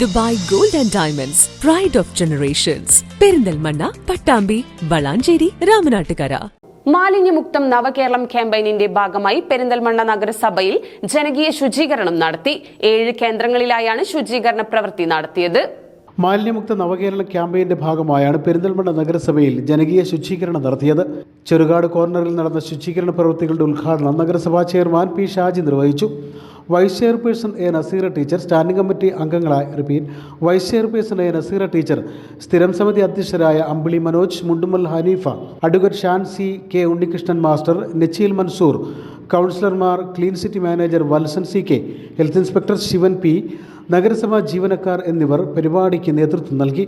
Dubai gold and diamonds pride of generations Perinthalmanna Pattambi Valanchery Ramanattukara. മാലിന്യമുക്തം നവകേരളം ക്യാമ്പയിനിന്റെ ഭാഗമായി പെരിന്തൽമണ്ണ നഗരസഭയിൽ ജനകീയ ശുചീകരണം നടത്തി. ഏഴ് കേന്ദ്രങ്ങളിലായാണ് ശുചീകരണ പ്രവൃത്തി നടത്തിയത്. മാലിന്യമുക്ത നവകേരള ക്യാമ്പയിന്റെ ഭാഗമായാണ് പെരിന്തൽമണ്ണ നഗരസഭയിൽ ജനകീയ ശുചീകരണം നടത്തിയത്. ചെറുകാട് കോർണറിൽ നടന്ന ശുചീകരണ പ്രവൃത്തികളുടെ ഉദ്ഘാടനം നഗരസഭാ ചെയർമാൻ പി ഷാജി നിർവഹിച്ചു. Vice chairperson A Naseera teacher standing committee അംഗങ്ങളായ repeat vice chairperson A Naseera teacher സ്ഥിരം സമിതി അധ്യക്ഷരായ അമ്പിളി മനോജ് മുണ്ടുമൽ ഹനീഫ അഡ്വക്കേറ്റ് ഷാൻസി കെ ഉണ്ണികൃഷ്ണൻ മാസ്റ്റർ നെച്ചീൽ മൻസൂർ കൗൺസിലർമാർ clean city manager Valsan C K health inspector Sivan P നഗരസഭാ ജീവനക്കാർ എന്നിവർ പരിപാടിക്ക് നേതൃത്വം നൽകി.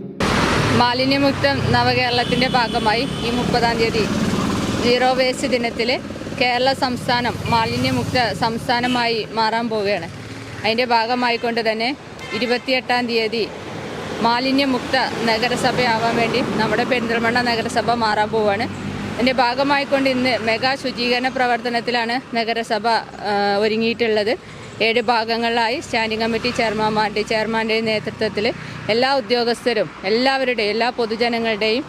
മാലിന്യമുക്തം നവകേരളത്തിന്റെ ഭാഗമായി ഈ മുപ്പതാം തീയതി സീറോ വേസ്റ്റ് ദിനത്തിൽ കേരള സംസ്ഥാനം മാലിന്യമുക്ത സംസ്ഥാനമായി മാറാൻ പോവുകയാണ്. അതിന്റെ ഭാഗമായിക്കൊണ്ട് തന്നെ ഇരുപത്തിയെട്ടാം തീയതി മാലിന്യമുക്ത നഗരസഭയാവാൻ വേണ്ടി നമ്മുടെ പെരിന്തൽമണ്ണ നഗരസഭ മാറാൻ പോവുകയാണ്. അതിന്റെ ഭാഗമായിക്കൊണ്ട് ഇന്ന് മെഗാ ശുചീകരണ പ്രവർത്തനത്തിലാണ് നഗരസഭ ഒരുങ്ങിയിട്ടുള്ളത്. ഏഴ് ഭാഗങ്ങളിലായി സ്റ്റാൻഡിംഗ് കമ്മിറ്റി ചെയർമാൻമാരുടെ ചെയർമാന്റെ നേതൃത്വത്തിൽ എല്ലാ ഉദ്യോഗസ്ഥരും എല്ലാവരുടെയും എല്ലാ പൊതുജനങ്ങളുടെയും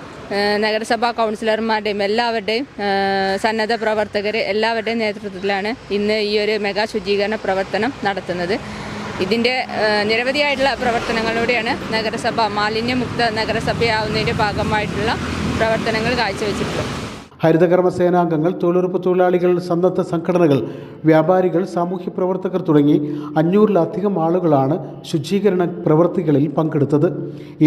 നഗരസഭാ കൗൺസിലർമാരുടെയും എല്ലാവരുടെയും സന്നദ്ധ പ്രവർത്തകർ എല്ലാവരുടെയും നേതൃത്വത്തിലാണ് ഇന്ന് ഈ ഒരു മെഗാ ശുചീകരണ പ്രവർത്തനം നടത്തുന്നത്. ഇതിന്റെ നിരവധിയായിട്ടുള്ള പ്രവർത്തനങ്ങളിലൂടെയാണ് നഗരസഭ മാലിന്യമുക്ത നഗരസഭയാവുന്നതിന്റെ ഭാഗമായിട്ടുള്ള പ്രവർത്തനങ്ങൾ കാഴ്ചവെച്ചിട്ടുള്ളത്. ഹരിതകർമ്മ സേനാംഗങ്ങൾ തൊഴിലുറപ്പ് തൊഴിലാളികൾ സന്നദ്ധ സംഘടനകൾ വ്യാപാരികൾ സാമൂഹ്യ പ്രവർത്തകർ തുടങ്ങി അഞ്ഞൂറിലധികം ആളുകളാണ് ശുചീകരണ പ്രവൃത്തികളിൽ പങ്കെടുത്തത്.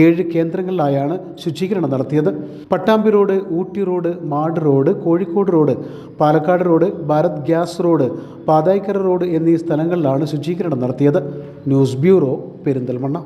ഏഴ് കേന്ദ്രങ്ങളിലായാണ് ശുചീകരണം നടത്തിയത്. പട്ടാമ്പി റോഡ് ഊട്ടി റോഡ് മാട് road Kozhikode road Palakkad road Bharat gas road Pathaikkara road എന്നീ സ്ഥലങ്ങളിലാണ് ശുചീകരണം നടത്തിയത്. News bureau Perinthalmanna.